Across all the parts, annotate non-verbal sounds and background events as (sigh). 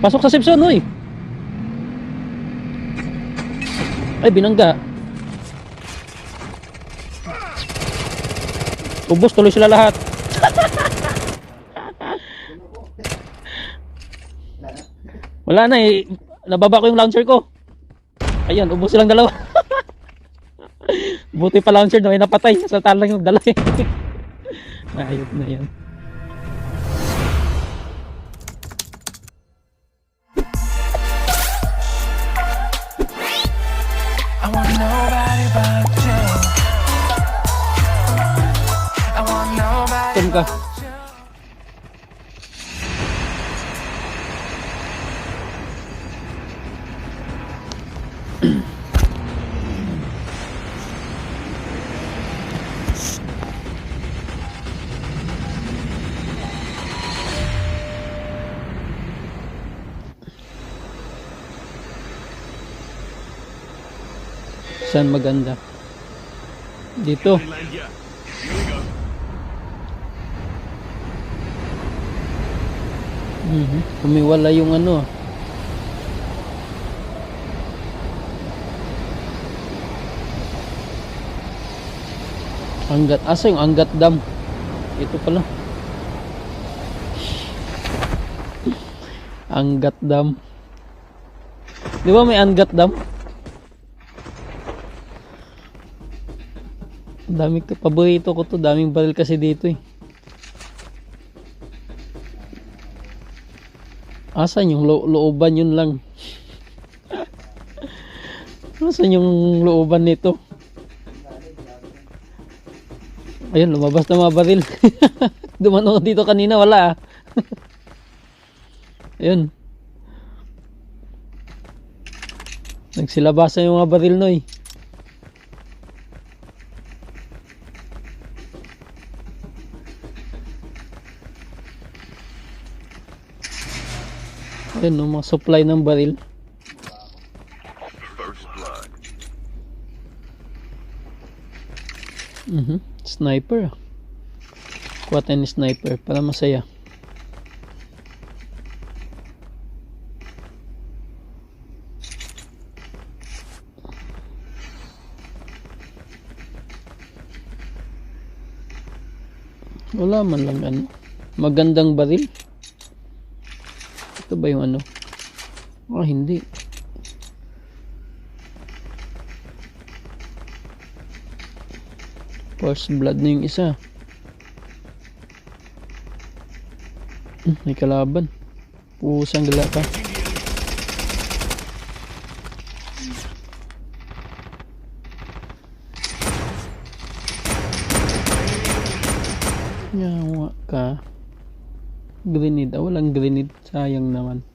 Pasok sa Simpson, uy. Ay, binangga. Ubus tuloy sila lahat. (laughs) Wala na eh. Nababa ko yung launcher ko. Ayun, ubos silang dalawa. (laughs) Buti pa launcher na may napatay. Sa talang yung dala eh. (laughs) Ayun na yan. Tum ka. Saan maganda? Dito. Mhm. Kumiwala yung ano. Anggat. Asa yung Anggat Dam? Ito pala. Anggat Dam. Di ba may Anggat Dam? Dami ka, paborito ko to. Daming baril kasi dito eh. Asan yung lo looban yun lang? Asan yung looban nito? Ayun, lumabas na mga baril. (laughs) Dumano dito kanina, wala ah. (laughs) Ayun. Nagsilabasan yung mga baril no eh. Ayun, no, mga supply ng baril. Mhm. Sniper. ah. Kuha tayo ni sniper para masaya. Wala man lang ano. Magandang baril. Ito ba yung ano? Ah, hindi. First blood na yung isa. Hmm, may kalaban. Pusang gala ka. Grenade. Ah, walang grenade. Sayang naman.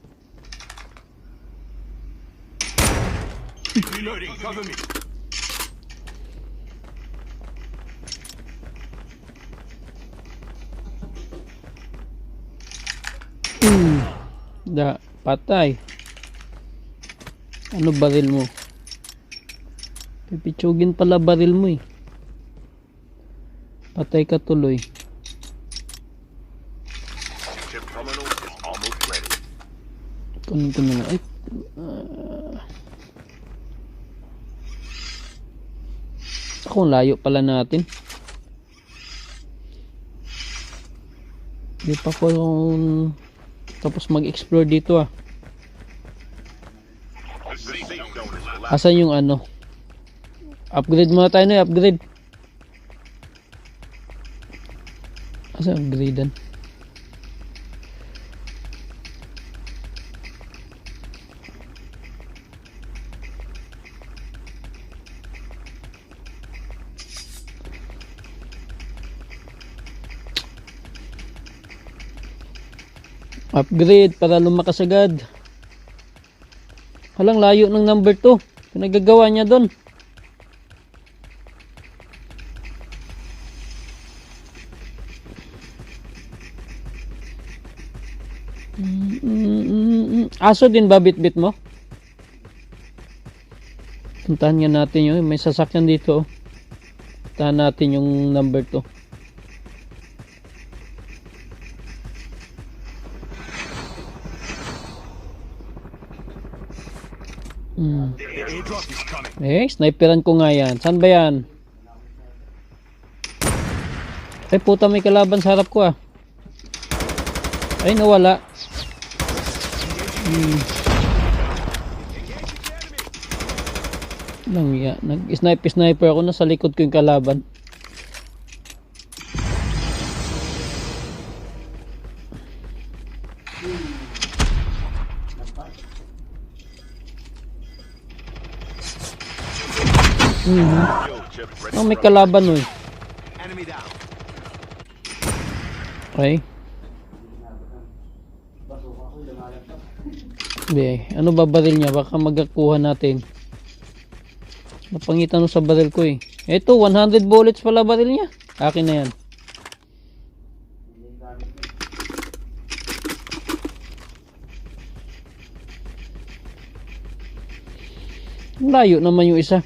Hmm. Da, patay. Ano baril mo? Pipitsugin pala baril mo eh. Patay ka tuloy. Kunin ko na lang. Ay. ah. Ako, layo pala natin. Di pa ko tapos mag-explore dito ah. Asan yung ano? Upgrade muna tayo na, upgrade. Asan upgradean? Upgrade para lumakas agad. Halang layo ng number 2. Pinagagawa niya doon. Aso din ba bit-bit mo? Puntahan nga natin yun. May sasakyan dito. oh. Puntahan natin yung number 2. Eh, sniperan ko nga yan. Saan ba yan? Ay, puta may kalaban sa harap ko ah. Ay, nawala. Hmm. Nang ya, nag-snipe sniper ako na sa likod ko yung kalaban. Oh, may kalaban oy. Okay. Be, ano ba baril niya? Baka magakuha natin. Napangitan sa baril ko eh. Ito, 100 bullets pala baril niya. Akin na yan. Layo naman yung isa.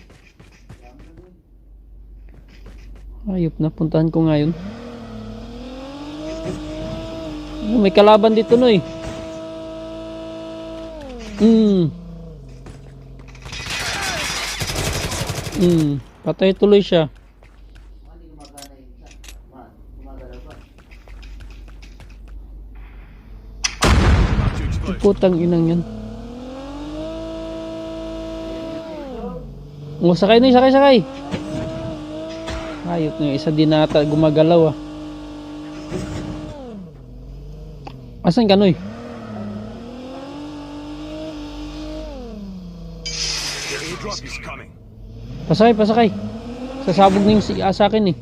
Ayop na, puntahan ko ngayon. May kalaban dito no eh. Hmm. Hmm. Patay tuloy siya. Putang inang yan. Oh, sakay na, sakay, sakay. Ayot nga, isa din nata gumagalaw ah. Asan ka, Noy? Pasakay, pasakay. Sasabog na yung si ah, sa akin eh.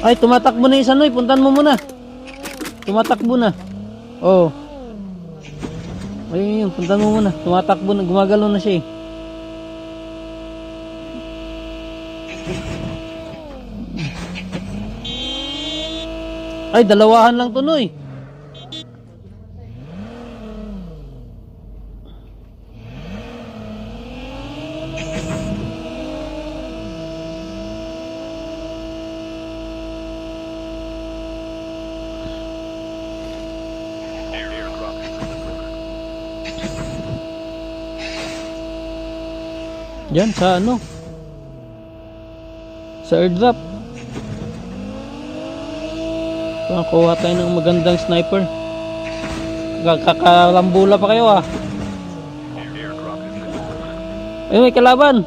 Ay, tumatakbo na yung isa, Noy. Puntan mo muna. Tumatakbo na. Oh. Ayun yun, puntan mo muna. Tumatakbo na, gumagalaw na siya eh. Ay, dalawahan lang to, Noy. Airdrop has been delivered. Yan, sa ano? Sa airdrop. Nakakuha tayo ng magandang sniper. Kakalambula pa kayo ah. Ay, may kalaban.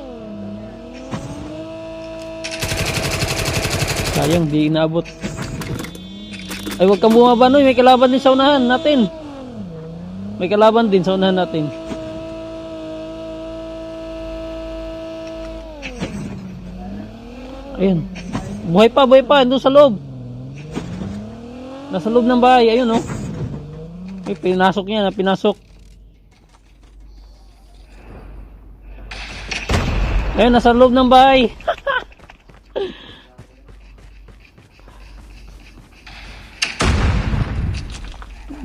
Sayang, di inaabot. Ay, huwag kang bumaba Noy. May kalaban din sa unahan natin. May kalaban din sa unahan natin. Ayun. Buhay pa, buhay pa. Doon sa loob. Nasa loob ng bahay. Ayun, oh. Ay, pinasok niya na, pinasok. Ayun, nasa loob ng bahay. (laughs)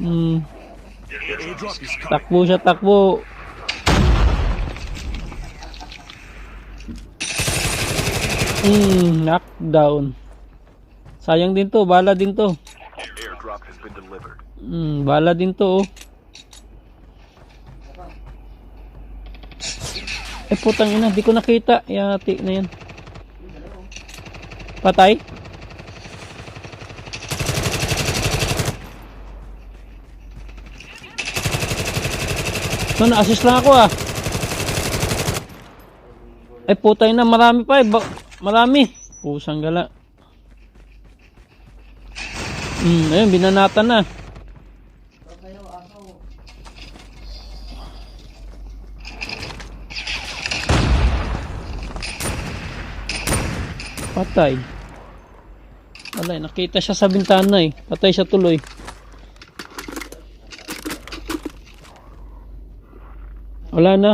hmm. Takbo siya, takbo. Hmm, knockdown. Sayang din to, bala din to. Hmm, bala din to oh. Eh putang ina, di ko nakita. Yati na yan. Patay? No, na-assist lang ako ah. Ay putay na, marami pa eh. Ba- marami. Pusang gala. Hmm, ayun, binanatan na. Patay. Wala, eh, nakita siya sa bintana eh. Patay siya tuloy. Wala na.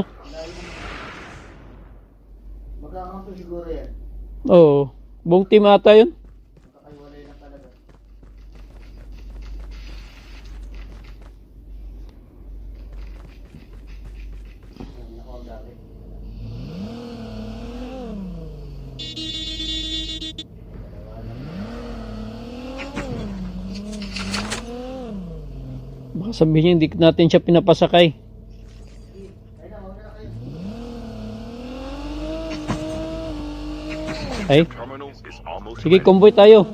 Magkakaroon siguro yan. Oo. Buong team ata yun. Dati. Sabihin niya, hindi natin siya pinapasakay. Ay, sige, convoy tayo.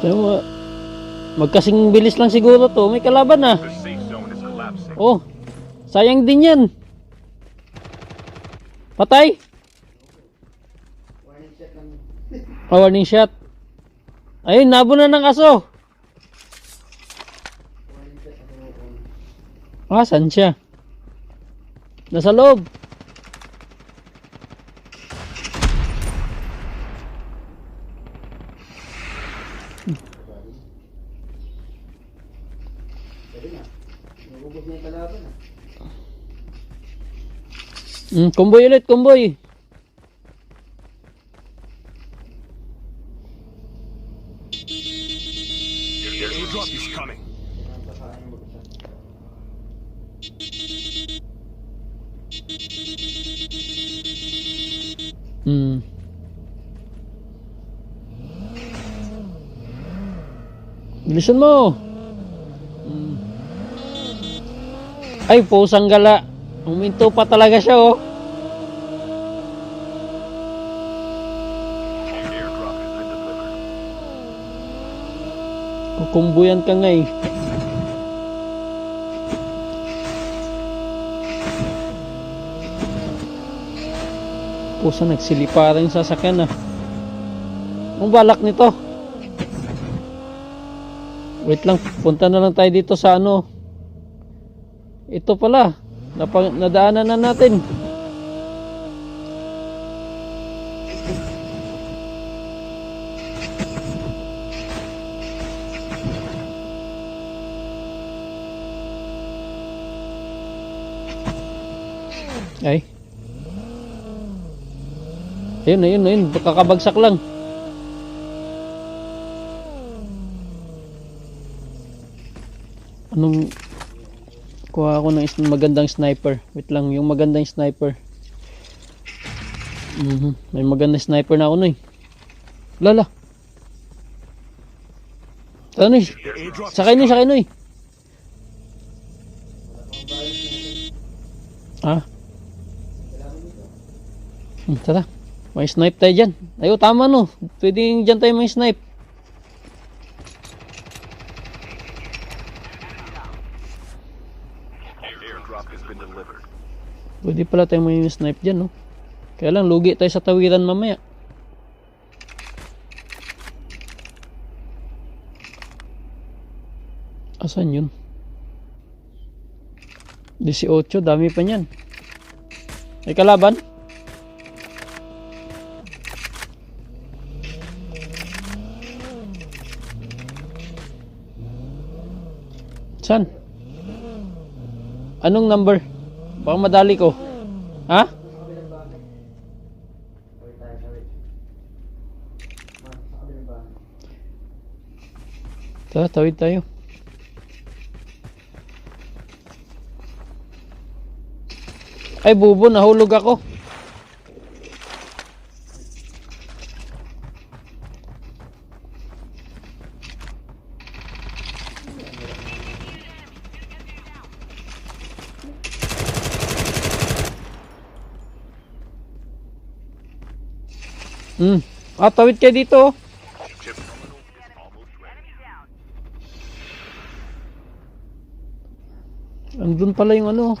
Kaya mo, magkasing bilis lang siguro to. May kalaban na. Collapsing. Oh, sayang din yan. Patay. Warning shot. Oh, warning shot. Ayun, nabo na ng aso. Ah, saan siya? Nasa loob. Mm, kumboy ulit, kumboy. Hmm. Bilisan mo. Hmm. Ay, pusang gala. Uminto pa talaga siya, oh. Kukumbuyan ka nga, eh. Pusa, nagsilipa rin sa sasakyan, ah. Ang balak nito. Wait lang, punta na lang tayo dito sa ano. Ito pala, nadaanan na natin. Ay. Ayun, ayun, ayun. Kakabagsak lang. Anong kuha ako ng magandang sniper. Wait lang, yung magandang sniper. Mhm. May magandang sniper na ako nun eh. Lala. Ano eh? Sakay nun, sakay nun eh. Ah? Hmm. May snipe tayo dyan. Ayo, tama no. Pwedeng dyan tayo may snipe. Pwede pala tayo may snipe dyan, no? Kaya lang, lugi tayo sa tawiran mamaya. Asan yun? 18, dami pa niyan. May kalaban? Saan? Anong number? Baka madali ko. Ha? Tara, tawid tayo. Ay, bubo, nahulog ako. Hmm. Ah, tawid kayo dito. oh. Andun pala yung ano.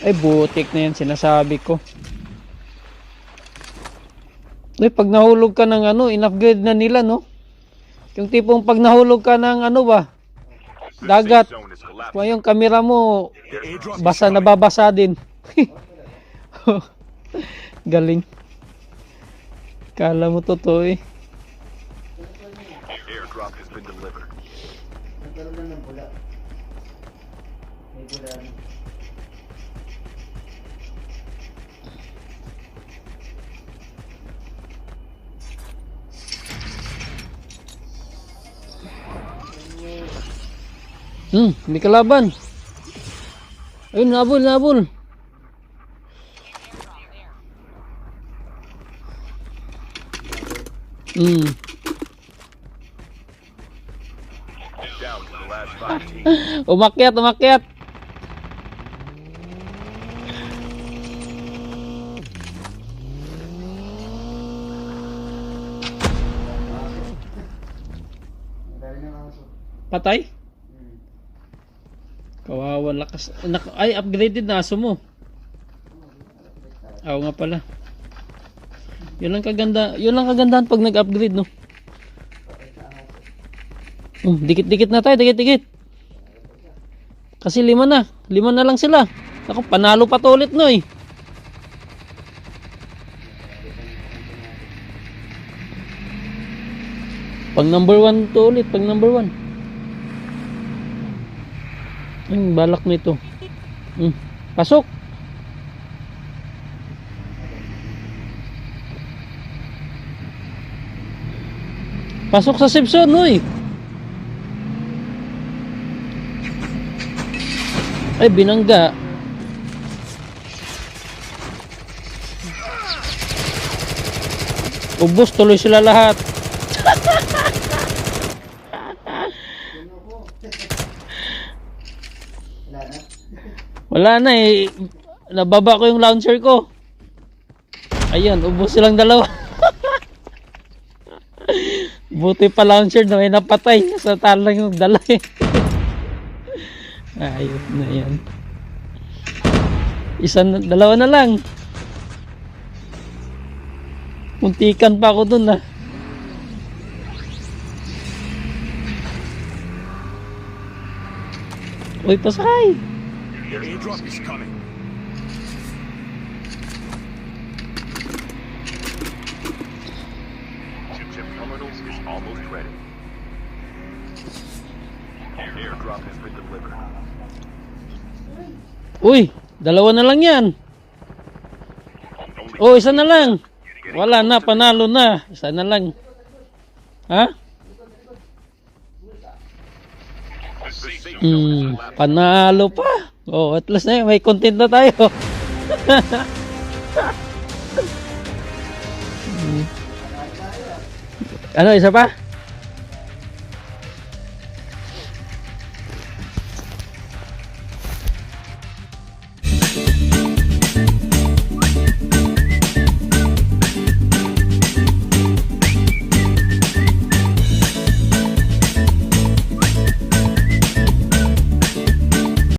Ay, butik na yan, sinasabi ko. Ay, pag nahulog ka ng ano, in-upgrade na nila, no? Yung tipong pag nahulog ka ng ano ba, Dagat. kung yung kamera mo, basa nababasa din. (laughs) Galing. Kala mo totoo eh. Airdrop has been delivered. Nagkaroon lang ng bula. May bula na. Hmm, may kalaban. Ayun, nabol, nabol. Teams. Umakyat, umakyat. Patay? Hmm. Kawawa lakas. Ay, upgraded na aso mo. Oo nga pala. Yun lang kaganda, yun lang kagandahan pag nag-upgrade, no? Oh, dikit-dikit na tayo, dikit-dikit. Kasi lima na. Lima na lang sila. Ako, panalo pa to ulit, no, eh. Pag number one to ulit, pag number one. Ang balak nito. Hmm. Pasok. Pasok sa Simpson, uy. Ay, binangga. Ubus tuloy sila lahat. Wala na eh. Nababa ko yung launcher ko. Ayan, ubos silang dalawa. Buti pa launcher na may napatay. Sa talang yung dala eh. (laughs) Ayos na yan. Isa dalawa na lang. Muntikan pa ako dun ah. Uy, pasakay. Airdrop is coming. Uy, dalawa na lang yan. Oh, isa na lang. Wala na, panalo na. Isa na lang. Ha? Hmm, panalo pa. Oh, at least na, may content na tayo. (laughs) Hmm. ano, isa pa?